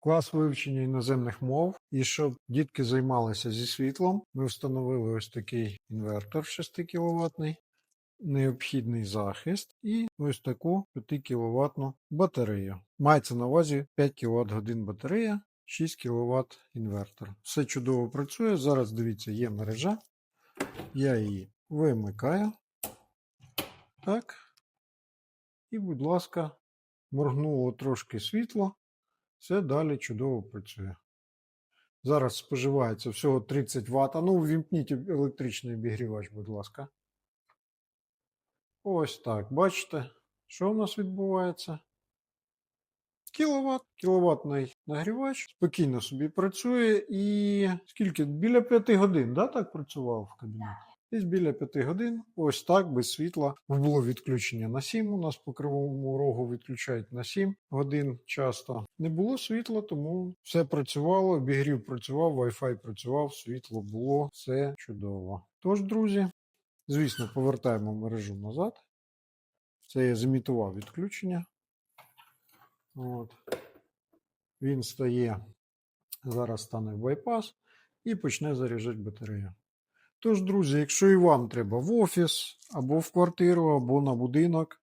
клас вивчення іноземних мов. І щоб дітки займалися зі світлом, ми встановили ось такий інвертор 6 кВт, необхідний захист і ось таку 5 кВт батарею. Мається на увазі 5 кВт годин батарея, 6 кВт інвертор. Все чудово працює. Зараз дивіться, є мережа. Я її вимикаю. Так. І, будь ласка, моргнуло трошки світло. Все далі чудово працює. Зараз споживається всього 30 Вт. А ну, ввімкніть електричний обігрівач, будь ласка. Ось так. Бачите, що у нас відбувається? Кіловат, кіловатний нагрівач спокійно собі працює і скільки? Біля 5 годин, да, так працював в кабінеті? Десь біля 5 годин, ось так, без світла. Було відключення на 7. У нас по кривому рогу відключають на 7 годин часто. Не було світла, тому все працювало, обігрів працював, Wi-Fi працював, світло було, все чудово. Тож, друзі, звісно, повертаємо мережу назад. Це я зімітував відключення. От. Він стає, зараз стане в байпас і почне заряджати батарею. Тож, друзі, якщо і вам треба в офіс, або в квартиру, або на будинок,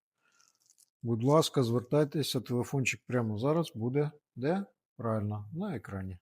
будь ласка, звертайтеся, телефончик прямо зараз буде де? Правильно, на екрані.